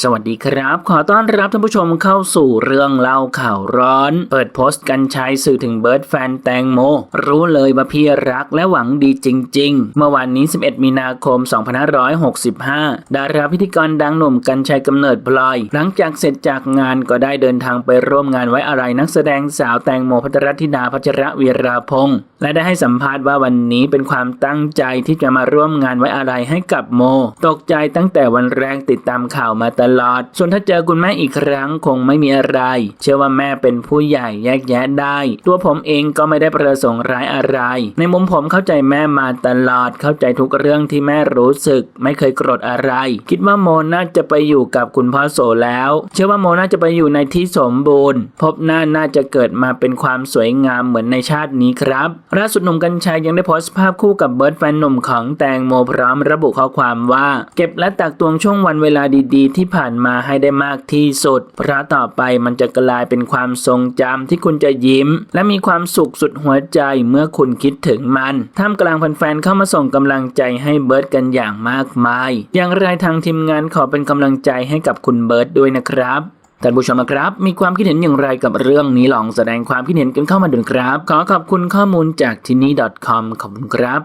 สวัสดีครับ ขอต้อนรับท่านผู้ชมเข้าสู่เรื่องเล่าข่าวร้อน เปิดโพสต์กันชัยสื่อถึงเบิร์ดแฟนแตงโม รู้เลยว่าพี่รักและหวังดีจริง ๆ เมื่อวานนี้ 11 มีนาคม 2565 ดาราพิธีกรดังหนุ่มกันชัยกำเนิดพลอย หลังจากเสร็จจากงานก็ได้เดินทางไปร่วมงานไว้อะไรนักแสดงสาวแตงโมพัทรธิดาพัชระวีราพงษ์และได้ให้สัมภาษณ์ว่าวันนี้เป็นความตั้งใจที่จะมาร่วมงานไว้อะไรให้กับโม ตกใจตั้งแต่วันแรกติดตามข่าวมาตลอด ส่วนถ้าเจอคุณแม่อีกครั้งคงไม่มีอะไร เชื่อว่าแม่เป็นผู้ใหญ่แยกแยะได้ ตัวผมเองก็ไม่ได้ประสงค์ร้ายอะไร ในมุมผมเข้าใจแม่มาตลอด เข้าใจทุกเรื่องที่แม่รู้สึก ไม่เคยโกรธอะไร คิดว่าโมน่าจะไปอยู่กับคุณพ่อโสแล้ว เชื่อว่าโมน่าจะไปอยู่ในที่สมบูรณ์ พบหน้าน่าจะเกิดมาเป็นความสวยงามเหมือนในชาตินี้ครับล่าสุดหนุ่มกัญชัยยังได้โพสต์ภาพคู่กับเบิร์ดแฟนหนุ่มของแตงโมพร้อมระบุข้อความว่า เก็บและตักตวงช่วงวันเวลาดีๆ ที่ผ่านมาให้ได้มากที่สุด เพราะต่อไปมันจะกลายเป็นความทรงจำที่คุณจะยิ้ม และมีความสุขสุดหัวใจเมื่อคุณคิดถึงมันท่ามกลางแฟนๆเข้ามาส่งกำลังใจให้เบิร์ดกันอย่างมากมาย อย่างไรทางทีมงานขอเป็นกำลังใจให้กับคุณเบิร์ดด้วยนะครับท่านผู้ชมครับ มีความคิดเห็นอย่างไรกับเรื่องนี้ลองแสดงความคิดเห็นกันเข้ามาดูครับ ขอขอบคุณข้อมูลจากที่นี่ .com ขอบคุณครับ